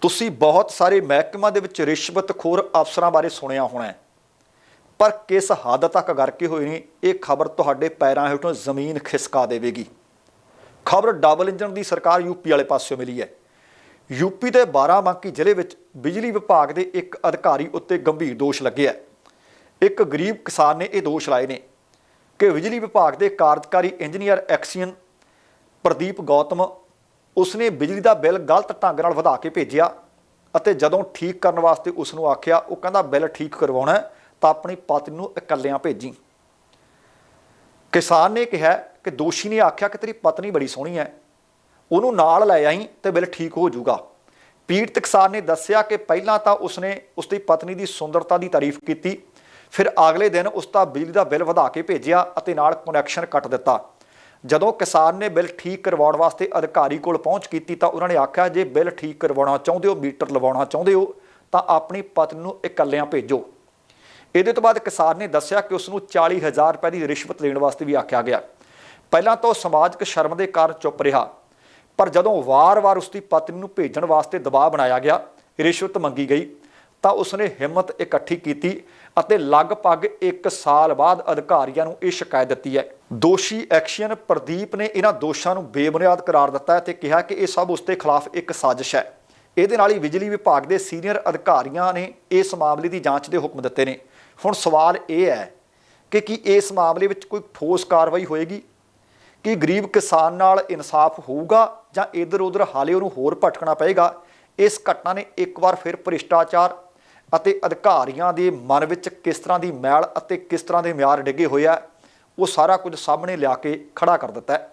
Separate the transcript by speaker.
Speaker 1: ਤੁਸੀਂ ਬਹੁਤ ਸਾਰੇ ਮਹਿਕਮਿਆਂ ਦੇ ਵਿੱਚ ਰਿਸ਼ਵਤਖੋਰ ਅਫਸਰਾਂ ਬਾਰੇ ਸੁਣਿਆ ਹੋਣਾ ਪਰ ਕਿਸ ਹੱਦ ਤੱਕ ਗਰਕੇ ਹੋਏ ਨੇ ਇਹ ਖਬਰ ਤੁਹਾਡੇ ਪੈਰਾਂ ਹੇਠੋਂ ਜ਼ਮੀਨ ਖਿਸਕਾ ਦੇਵੇਗੀ। ਖਬਰ ਡਬਲ ਇੰਜਨ ਦੀ ਸਰਕਾਰ ਯੂਪੀ ਵਾਲੇ ਪਾਸਿਓਂ ਮਿਲੀ ਹੈ। ਯੂਪੀ ਦੇ ਬਾਰਾਬੰਕੀ ਜ਼ਿਲ੍ਹੇ ਵਿੱਚ ਬਿਜਲੀ ਵਿਭਾਗ ਦੇ ਇੱਕ ਅਧਿਕਾਰੀ ਉੱਤੇ ਗੰਭੀਰ ਦੋਸ਼ ਲੱਗਿਆ ਇੱਕ ਗਰੀਬ ਕਿਸਾਨ ਨੇ ਇਹ ਦੋਸ਼ ਲਾਏ ਨੇ ਕਿ ਬਿਜਲੀ ਵਿਭਾਗ ਦੇ ਕਾਰਜਕਾਰੀ ਇੰਜੀਨੀਅਰ ਐਕਸੀਅਨ ਪ੍ਰਦੀਪ ਗੌਤਮ ਉਸਨੇ ਬਿਜਲੀ ਦਾ ਬਿੱਲ ਗਲਤ ਢੰਗ ਨਾਲ ਵਧਾ ਕੇ ਭੇਜਿਆ ਅਤੇ ਜਦੋਂ ਠੀਕ ਕਰਨ ਵਾਸਤੇ ਉਸ ਨੂੰ ਆਖਿਆ, ਉਹ ਕਹਿੰਦਾ, ਬਿੱਲ ਠੀਕ ਕਰਵਾਉਣਾ ਤਾਂ ਆਪਣੀ ਪਤਨੀ ਨੂੰ ਇਕੱਲਿਆਂ ਭੇਜੀ। ਕਿਸਾਨ ਨੇ ਕਿਹਾ ਕਿ ਦੋਸ਼ੀ ਨੇ ਆਖਿਆ ਕਿ ਤੇਰੀ ਪਤਨੀ ਬੜੀ ਸੋਹਣੀ ਹੈ। ਉਹਨੂੰ ਨਾਲ ਲੈ ਆਈ ਤੇ ਬਿੱਲ ਠੀਕ ਹੋ ਜਾਊਗਾ। ਪੀੜਤ ਕਿਸਾਨ ਨੇ ਦੱਸਿਆ ਕਿ ਪਹਿਲਾਂ ਤਾਂ ਉਸਨੇ ਉਸਦੀ ਪਤਨੀ ਦੀ ਸੁੰਦਰਤਾ ਦੀ ਤਾਰੀਫ ਕੀਤੀ। ਫਿਰ ਅਗਲੇ ਦਿਨ ਉਸ ਦਾ ਬਿਜਲੀ ਦਾ ਬਿੱਲ ਵਧਾ ਕੇ ਭੇਜਿਆ ਅਤੇ ਨਾਲ ਕਨੈਕਸ਼ਨ ਕੱਟ ਦਿੱਤਾ। ਜਦੋਂ ਕਿਸਾਨ ਨੇ ਬਿੱਲ ਠੀਕ ਕਰਵਾਉਣ ਵਾਸਤੇ ਅਧਿਕਾਰੀ ਕੋਲ ਪਹੁੰਚ ਕੀਤੀ ਤਾਂ ਉਹਨਾਂ ਨੇ ਆਖਿਆ, ਜੇ ਬਿੱਲ ਠੀਕ ਕਰਵਾਉਣਾ ਚਾਹੁੰਦੇ ਹੋ, ਮੀਟਰ ਲਵਾਉਣਾ ਚਾਹੁੰਦੇ ਹੋ, ਤਾਂ ਆਪਣੀ ਪਤਨੀ ਨੂੰ ਇਕੱਲਿਆਂ ਭੇਜੋ। ਇਹਦੇ ਤੋਂ ਬਾਅਦ ਕਿਸਾਨ ਨੇ ਦੱਸਿਆ ਕਿ ਉਸ ਨੂੰ 40000 ਰੁਪਏ ਦੀ ਰਿਸ਼ਵਤ ਲੈਣ ਵਾਸਤੇ ਵੀ ਆਖਿਆ ਗਿਆ। ਪਹਿਲਾਂ ਤਾਂ ਉਹ ਸਮਾਜਿਕ ਸ਼ਰਮ ਦੇ ਕਾਰਨ ਚੁੱਪ ਰਿਹਾ, ਪਰ ਜਦੋਂ ਵਾਰ-ਵਾਰ ਉਸ ਦੀ ਪਤਨੀ ਨੂੰ ਭੇਜਣ ਵਾਸਤੇ ਦਬਾਅ ਬਣਾਇਆ ਗਿਆ, ਰਿਸ਼ਵਤ ਮੰਗੀ ਗਈ। ਤਾਂ ਉਸਨੇ ਹਿੰਮਤ ਇਕੱਠੀ ਕੀਤੀ ਅਤੇ ਲਗਭਗ 1 ਸਾਲ ਬਾਅਦ ਅਧਿਕਾਰੀਆਂ ਨੂੰ ਇਹ ਸ਼ਿਕਾਇਤ ਦਿੱਤੀ ਹੈ। ਦੋਸ਼ੀ ਐਕਸ਼ਨ ਪ੍ਰਦੀਪ ਨੇ ਇਹਨਾਂ ਦੋਸ਼ਾਂ ਨੂੰ ਬੇਬੁਨਿਆਦ ਕਰਾਰ ਦਿੱਤਾ ਹੈ ਤੇ ਕਿਹਾ ਕਿ ਇਹ ਸਭ ਉਸ ਦੇ ਖਿਲਾਫ ਇੱਕ ਸਾਜ਼ਿਸ਼ ਹੈ। ਇਹਦੇ ਨਾਲ ਹੀ ਬਿਜਲੀ ਵਿਭਾਗ ਦੇ ਸੀਨੀਅਰ ਅਧਿਕਾਰੀਆਂ ਨੇ ਇਸ ਮਾਮਲੇ ਦੀ ਜਾਂਚ ਦੇ ਹੁਕਮ ਦਿੱਤੇ ਨੇ। ਹੁਣ ਸਵਾਲ ਇਹ ਹੈ ਕਿ ਕੀ ਇਸ ਮਾਮਲੇ ਵਿੱਚ ਕੋਈ ਠੋਸ ਕਾਰਵਾਈ ਹੋਏਗੀ? ਕਿ ਗਰੀਬ ਕਿਸਾਨ ਨਾਲ ਇਨਸਾਫ ਹੋਊਗਾ ਜਾਂ ਇਧਰ ਉਧਰ ਹਾਲੇ ਉਹਨੂੰ ਹੋਰ ਭਟਕਣਾ ਪਏਗਾ? ਇਸ ਘਟਨਾ ਨੇ ਇੱਕ ਵਾਰ ਫਿਰ ਭ੍ਰਿਸ਼ਟਾਚਾਰ ਅਤੇ ਅਧਿਕਾਰੀਆਂ ਦੇ ਮਨ ਵਿੱਚ ਕਿਸ ਤਰ੍ਹਾਂ ਦੀ ਮੈਲ ਅਤੇ ਕਿਸ ਤਰ੍ਹਾਂ ਦੇ ਮਿਆਰ ਡਿੱਗੇ ਹੋਏ ਆ, ਉਹ ਸਾਰਾ ਕੁਝ ਸਾਹਮਣੇ ਲਿਆ ਕੇ ਖੜਾ ਕਰ ਦਿੱਤਾ